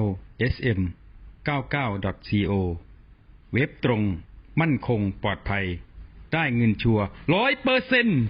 lsm 99 co เว็บตรง มั่นคงปลอดภัย ได้เงินชัวร้อยเปอร์เซ็นต์